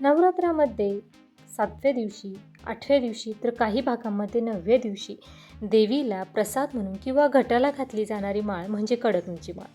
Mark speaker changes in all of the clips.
Speaker 1: नवरात्रामध्ये सातव्या दिवशी आठव्या दिवशी तर काही भागांमध्ये नवव्या दिवशी देवीला प्रसाद म्हणून किंवा घटाला घातली जाणारी माळ म्हणजे कडकणीची माळ.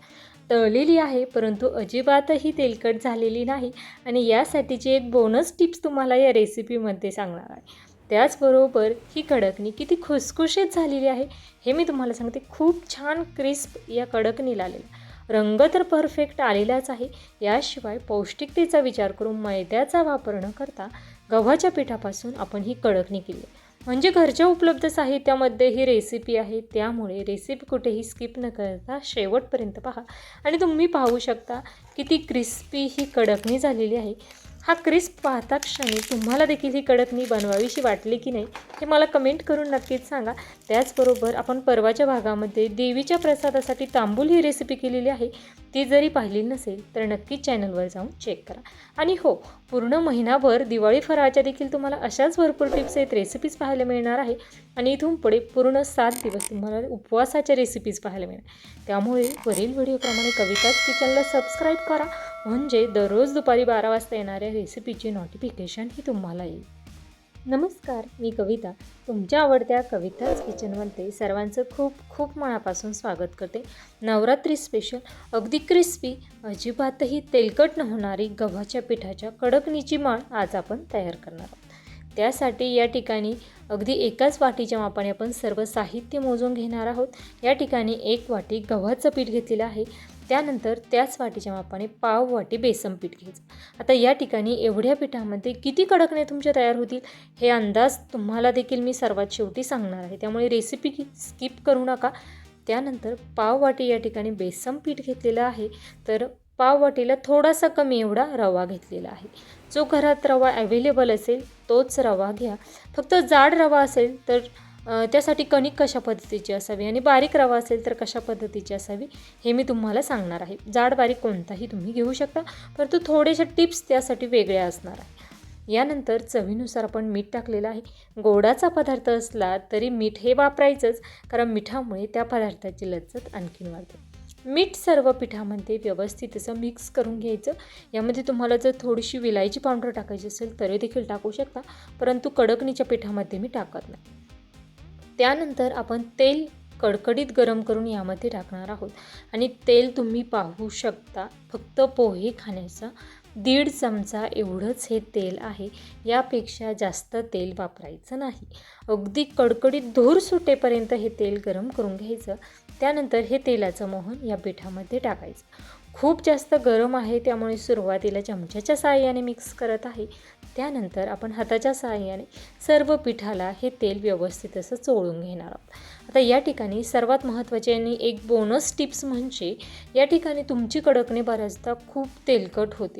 Speaker 1: तळलेली आहे परंतु अजिबातही तेलकट झालेली नाही आणि यासाठीची एक बोनस टिप्स तुम्हाला या रेसिपीमध्ये सांगणार आहे. त्याचबरोबर ही कडकणी किती खुसखुशीत झालेली आहे हे मी तुम्हाला सांगते. खूप छान क्रिस्प या कडकणीला आलेला. रंग तर परफेक्ट आलेलाच आहे. याशिवाय पौष्टिकतेचा विचार करून मैद्याचा वापर न करता गव्हाच्या पिठापासून आपण ही कडकणी केली. म्हणजे घरच्या उपलब्ध साहित्यामध्ये ही रेसिपी आहे. त्यामुळे रेसिपी कुठेही स्किप न करता शेवटपर्यंत पहा. आणि तुम्ही पाहू शकता किती क्रिस्पी ही कडकणी झालेली आहे. हा क्रिस्प पाहता क्षणी तुम्हाला देखील ही कडकणी बनवावीशी वाटली की नाही हे मला कमेंट करून नक्कीच सांगा. त्याचबरोबर आपण परवाच्या भागामध्ये देवीच्या प्रसादासाठी तांबूल ही रेसिपी केलेली आहे. ती जरी पाहिली नसेल तर नक्कीच चॅनलवर जाऊन चेक करा. आणि हो पूर्ण महिनाभर दिवाळी फराळच्या देखील तुम्हाला अशाच भरपूर टिप्स आहेत रेसिपीज पाहायला मिळणार आहे. आणि इथून पुढे पूर्ण सात दिवस तुम्हाला उपवासाच्या रेसिपीज पाहायला मिळणार. त्यामुळे वरील व्हिडिओप्रमाणे कविताच किचनला सबस्क्राईब करा. म्हणजे दररोज दुपारी बारा वाजता येणाऱ्या रेसिपीची नोटिफिकेशन ही तुम्हाला येईल. नमस्कार मी कविता. तुमच्या आवडत्या कविताच किचनमध्ये सर्वांचं खूप खूप मनापासून स्वागत करते. नवरात्री स्पेशल अगदी क्रिस्पी अजिबातही तेलकट न होणारी गव्हाच्या पिठाच्या कडकणीची माळ आज आपण तयार करणार आहोत. त्यासाठी या ठिकाणी अगदी एकाच वाटीच्या मापाने आपण सर्व साहित्य मोजून घेणार आहोत. या ठिकाणी एक वाटी गव्हाचं पीठ घेतलेलं आहे. त्यानंतर त्याच वाटीच्या मापाने पाव वाटी बेसन पीठ घ्यायचं. आता या ठिकाणी एवढ्या पिठामध्ये किती कडकणे तुमच्या तयार होतील? हे अंदाज तुम्हाला देखील मी सर्वात शेवटी सांगणार आहे. त्यामुळे रेसिपी स्किप करू नका. त्यानंतर पाव वाटी या ठिकाणी बेसन पीठ घेतलेलं आहे. तर पाव वाटीला थोडासा कमी एवढा रवा घेतलेला आहे. जो घरात रवा अवेलेबल असेल तोच रवा घ्या. फक्त जाड रवा असेल तर त्यासाठी कणिक कशा पद्धतीची असावी आणि बारीक रवा असेल तर कशा पद्धतीची असावी हे मी तुम्हाला सांगणार आहे. जाड बारीक कोणताही तुम्ही घेऊ शकता परंतु थोडेशा टिप्स त्यासाठी वेगळ्या असणार आहे. यानंतर चवीनुसार आपण मीठ टाकलेलं आहे. गोडाचा पदार्थ असला तरी मीठ हे वापरायचंच कारण मिठामुळे त्या पदार्थाची लज्जत आणखीन वाढते. मीठ सर्व पिठामध्ये व्यवस्थित असं मिक्स करून घ्यायचं. यामध्ये तुम्हाला जर थोडीशी विलायची पावडर टाकायची असेल तरी देखील टाकू शकता परंतु कडकणीच्या पिठामध्ये मी टाकत नाही. त्यानंतर आपण तेल कडकडीत गरम करून यामध्ये टाकणार आहोत. आणि तेल तुम्ही पाहू शकता फक्त पोहे खाण्याचा दीड चमचा एवढंच हे तेल आहे. यापेक्षा जास्त तेल वापरायचं नाही. अगदी कडकडीत धूर सुटेपर्यंत हे तेल गरम करून घ्यायचं. त्यानंतर हे तेलाचं मोहन या पिठामध्ये टाकायचं. खूप जास्त गरम आहे त्यामुळे सुरुवातीला चमच्याच्या साहाय्याने मिक्स करत आहे. त्यानंतर आपण हाताच्या सहाय्याने सर्व पिठाला हे तेल व्यवस्थित असं चोळून घेणार आहोत. आता या ठिकाणी सर्वात महत्त्वाची आणि एक बोनस टिप्स म्हणजे या ठिकाणी तुमची कडकणे बऱ्याचदा खूप तेलकट होते.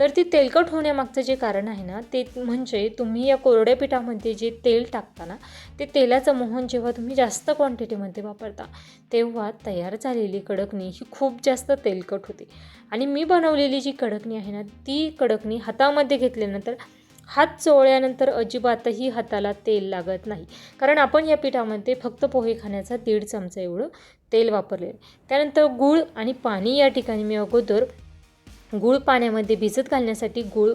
Speaker 1: तर ती तेलकट होण्यामागचं जे कारण आहे ना ते म्हणजे तुम्ही या कोरड्या पिठामध्ये जे तेल टाकता ना ते तेलाचं मोहन जेव्हा तुम्ही जास्त क्वांटिटीमध्ये वापरता तेव्हा तयार झालेली कडकणी ही खूप जास्त तेलकट होते. आणि मी बनवलेली जी कडकणी आहे ना ती कडकणी हातामध्ये घेतल्यानंतर हात चोळल्यानंतर अजिबातही हाताला तेल लागत नाही. कारण आपण या पिठामध्ये फक्त पोहे खाण्याचा दीड चमचा एवढं तेल वापरलेलं आहे. त्यानंतर गूळ आणि पाणी या ठिकाणी मी अगोदर गूळ पाण्यामध्ये भिजत घालण्यासाठी गूळ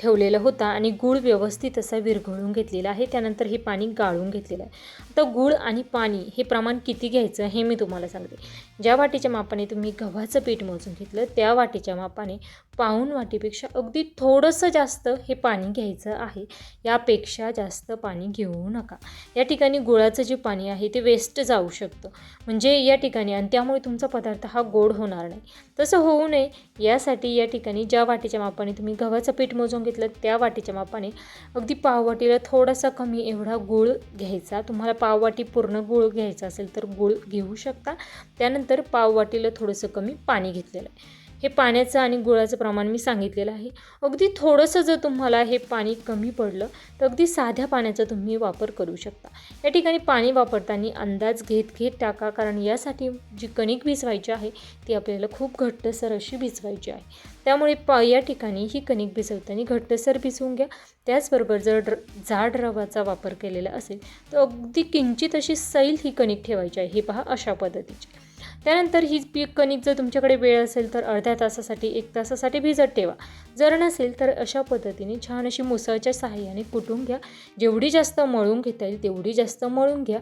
Speaker 1: ठेवलेला होता आणि गूळ व्यवस्थित असा विरघळून घेतलेला आहे. त्यानंतर हे पाणी गाळून घेतलेलं आहे. आता गूळ आणि पाणी हे प्रमाण किती घ्यायचं हे मी तुम्हाला सांगते. ज्या वाटीच्या मापाने तुम्ही गव्हाचं पीठ मोजून घेतलं त्या वाटीच्या मापाने पाऊण वाटीपेक्षा अगदी थोडंसं जास्त हे पाणी घ्यायचं आहे. यापेक्षा जास्त पाणी घेऊ नका. या ठिकाणी गुळाचं जे पाणी आहे ते वेस्ट जाऊ शकतं. म्हणजे या ठिकाणी आणि त्यामुळे तुमचा पदार्थ हा गोड होणार नाही. तसं होऊ नये. यासाठी या ठिकाणी ज्या वाटीच्या मापाने तुम्ही गव्हाचं पीठ मोजून घेतलं त्या वाटीच्या मापाने अगदी पाववाटीला थोडासा कमी एवढा गूळ घ्यायचा. तुम्हाला पाववाटी पूर्ण गूळ घ्यायचा असेल तर गूळ घेऊ शकता. त्यानंतर पाववाटीला थोडंसं कमी पाणी घेतलेलं आहे. हे पाण्याचं आणि गुळाचं प्रमाण मी सांगितलेलं आहे. अगदी थोडंसं जर तुम्हाला हे पाणी कमी पडलं तर अगदी साध्या पाण्याचा तुम्ही वापर करू शकता. या ठिकाणी पाणी वापरताना अंदाज घेत घेत टाका कारण यासाठी जी कणिक भिजवायची आहे ती आपल्याला खूप घट्टसर अशी भिजवायची आहे. त्यामुळे पा या ठिकाणी ही कणिक भिजवताना घट्टसर भिजवून घ्या. त्याचबरोबर जर ड्र जाड रवाचा वापर केलेला असेल तर अगदी किंचित अशी सैल ही कणिक ठेवायची आहे. हे पहा अशा पद्धतीची. त्यानंतर ही पीक कणिक जर तुमच्याकडे वेळ असेल तर अर्ध्या तासासाठी एक तासासाठी भिजत ठेवा. जर नसेल तर अशा पद्धतीने छान अशी मुसळच्या सहाय्याने कुटून घ्या. जेवढी जास्त मळून घेता येईल तेवढी जास्त मळून घ्या.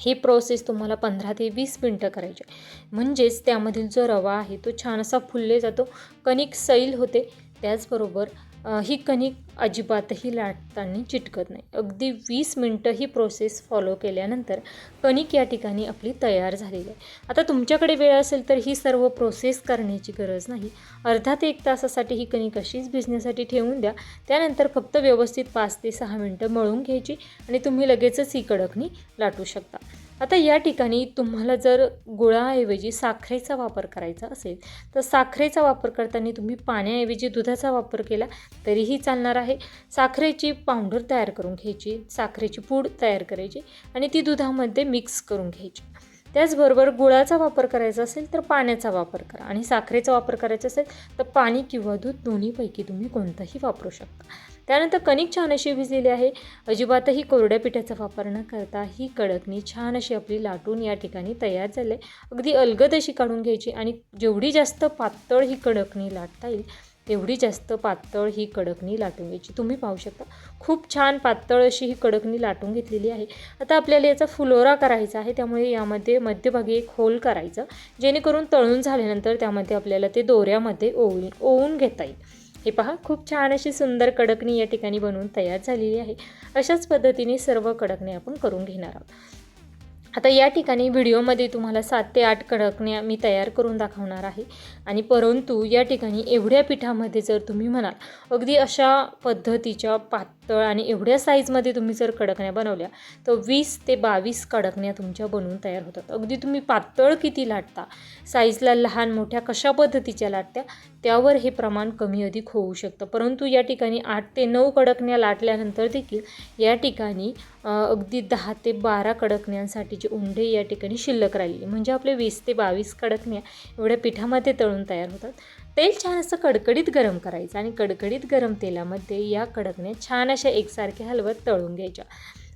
Speaker 1: ही प्रोसेस तुम्हाला पंधरा ते वीस मिनटं करायची आहे. म्हणजेच त्यामधील जो रवा आहे तो छान असा फुलले जातो. कणिक सैल होते. त्याचबरोबर ही कणिक अजिबातही लाटताना चिटकत नाही. अगदी वीस मिनटं ही प्रोसेस फॉलो केल्यानंतर कणिक या ठिकाणी आपली तयार झालेली आहे. आता तुमच्याकडे वेळ असेल तर ही सर्व प्रोसेस करण्याची गरज नाही. अर्धा ते एक तासासाठी ही कणिक अशीच भिजण्यासाठी ठेवून द्या. त्यानंतर फक्त व्यवस्थित पाच ते सहा मिनटं मळून घ्यायची आणि तुम्ही लगेचच ही कडकणी लाटू शकता. आता या ठिकाणी तुम्हाला जर गुळाऐवजी साखरेचा वापर करायचा असेल तर साखरेचा वापर करताना तुम्ही पाण्याऐवजी दुधाचा वापर केला तरीही चालणार आहे. साखरेची पावडर तयार करून घ्यायची साखरेची पूड तयार करायची आणि ती दुधामध्ये मिक्स करून घ्यायची. त्याचबरोबर गुळाचा वापर करायचा असेल तर पाण्याचा वापर करा. आणि साखरेचा वापर करायचा असेल तर पाणी किंवा दूध दोन्हीपैकी तुम्ही कोणताही वापरू शकता. त्यानंतर कणिक छान अशी भिजलेली आहे. अजिबातही कोरड्या पिठाचा वापर न करता ही कडकणी छान अशी आपली लाटून या ठिकाणी तयार झाली. आहे अगदी अलगद अशी काढून घ्यायची आणि जेवढी जास्त पातळ ही कडकणी लाटता येईल तेवढी जास्त पातळ ही कडकणी लाटून घ्यायची तुम्ही पाहू शकता. खूप छान पातळ अशी ही कडकणी लाटून घेतलेली आहे. आता आपल्याला याचा फुलोरा करायचा आहे. त्यामुळे यामध्ये मध्यभागी एक होल करायचं. जेणेकरून तळून झाल्यानंतर त्यामध्ये आपल्याला ते दोऱ्यामध्ये ओवून ओवून घेता येईल. हे पहा खूप छान अशी सुंदर कडकणी या ठिकाणी बनवून तयार झालेली आहे. अशाच पद्धतीने सर्व कडकणी आपण करून घेणार आहोत. आता या ठिकाणी व्हिडिओमध्ये तुम्हाला सात ते आठ कडकण्या मी तयार करून दाखवणार आहे. आणि परंतु या ठिकाणी एवढ्या पिठामध्ये जर तुम्ही म्हणाल अगदी अशा पद्धतीच्या पात तळ आणि एवढ्या साईजमध्ये तुम्ही जर कडकण्या बनवल्या तर वीस ते बावीस कडकण्या तुमच्या बनवून तयार होतात. अगदी तुम्ही पातळ किती लाटता साईजला लहान मोठ्या कशा पद्धतीच्या लाटत्या त्यावर हे प्रमाण कमी अधिक होऊ शकतं. परंतु या ठिकाणी आठ ते नऊ कडकण्या लाटल्यानंतर देखील या ठिकाणी अगदी दहा ते बारा कडकण्यांसाठीचे उंडे या ठिकाणी शिल्लक राहिली म्हणजे आपले वीस ते बावीस कडकण्या एवढ्या पिठामध्ये तळून तयार होतात. तेल छान असं कडकडीत गरम करायचं आणि कडकडीत गरम तेलामध्ये या कडकण्या छान अशा एकसारख्या हलवत तळून घ्यायच्या.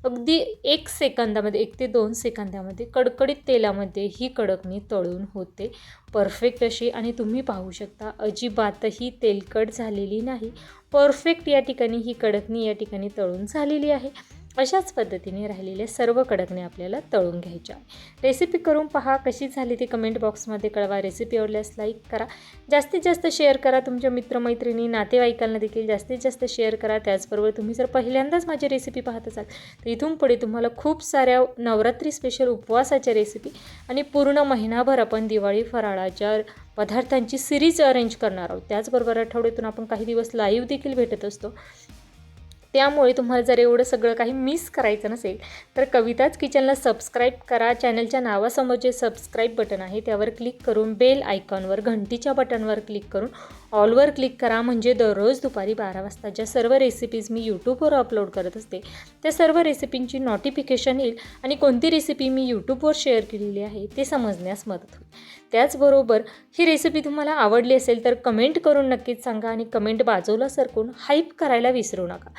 Speaker 1: अगदी एक सेकंदामध्ये एक ते दोन सेकंदामध्ये कडकडीत तेलामध्ये ही कडकणी तळून होते. परफेक्ट अशी आणि तुम्ही पाहू शकता अजिबातही तेलकट झालेली नाही. परफेक्ट या ठिकाणी ही कडकणी या ठिकाणी तळून झालेली आहे. अशाच पद्धतीने राहिलेल्या सर्व कडकण्या आपल्याला तळून घ्यायच्या रेसिपी करून पहा कशी झाली ती कमेंट बॉक्समध्ये कळवा. रेसिपी आवडल्यास लाईक करा. जास्तीत जास्त शेअर करा तुमच्या मित्रमैत्रिणी नातेवाईकांना देखील जास्तीत जास्त शेअर करा. त्याचबरोबर तुम्ही जर पहिल्यांदाच माझी रेसिपी पाहत असाल तर इथून पुढे तुम्हाला खूप साऱ्या नवरात्री स्पेशल उपवासाच्या रेसिपी आणि पूर्ण महिनाभर आपण दिवाळी फराळाच्या पदार्थांची सिरीज अरेंज करणार आहोत. त्याचबरोबर आठवड्यातून आपण काही दिवस लाईव्ह देखील भेटत असतो. त्यामुळे तुम्हाला जर एवढं सगळं काही मिस करायचं नसेल तर कविताच किचनला सबस्क्राईब करा. चॅनलच्या नावासमोर जे सबस्क्राईब बटन आहे त्यावर क्लिक करून बेल आयकॉनवर घंटीच्या बटनवर क्लिक करून ऑलवर क्लिक करा. म्हणजे दररोज दुपारी बारा वाजता ज्या सर्व रेसिपीज मी यूट्यूबवर अपलोड करत असते त्या सर्व रेसिपींची नोटिफिकेशन येईल आणि कोणती रेसिपी मी यूट्यूबवर शेअर केलेली आहे ते समजण्यास मदत होईल. त्याचबरोबर ही रेसिपी तुम्हाला आवडली असेल तर कमेंट करून नक्कीच सांगा आणि कमेंट बाजूला सरकून हाईप करायला विसरू नका.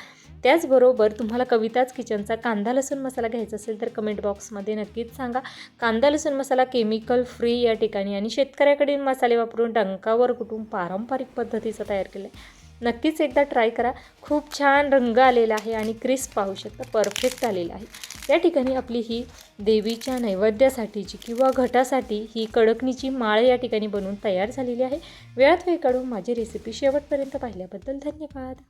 Speaker 1: त्याचबरोबर तुम्हाला कविताच किचनचा कांदा लसूण मसाला घ्यायचा असेल तर कमेंट बॉक्समध्ये नक्कीच सांगा. कांदा लसूण मसाला केमिकल फ्री या ठिकाणी आणि शेतकऱ्याकडील मसाले वापरून डंकावर कुटून पारंपरिक पद्धतीचा तयार केला आहे नक्कीच एकदा ट्राय करा. खूप छान रंग आलेला आहे आणि क्रिस्प पाहू शकता परफेक्ट आलेला आहे. या ठिकाणी आपली ही देवीच्या नैवेद्यासाठीची किंवा घटासाठी ही कडकणीची माळ या ठिकाणी बनवून तयार झालेली आहे. वेळात वेळ काढून माझी रेसिपी शेवटपर्यंत पाहिल्याबद्दल धन्यवाद.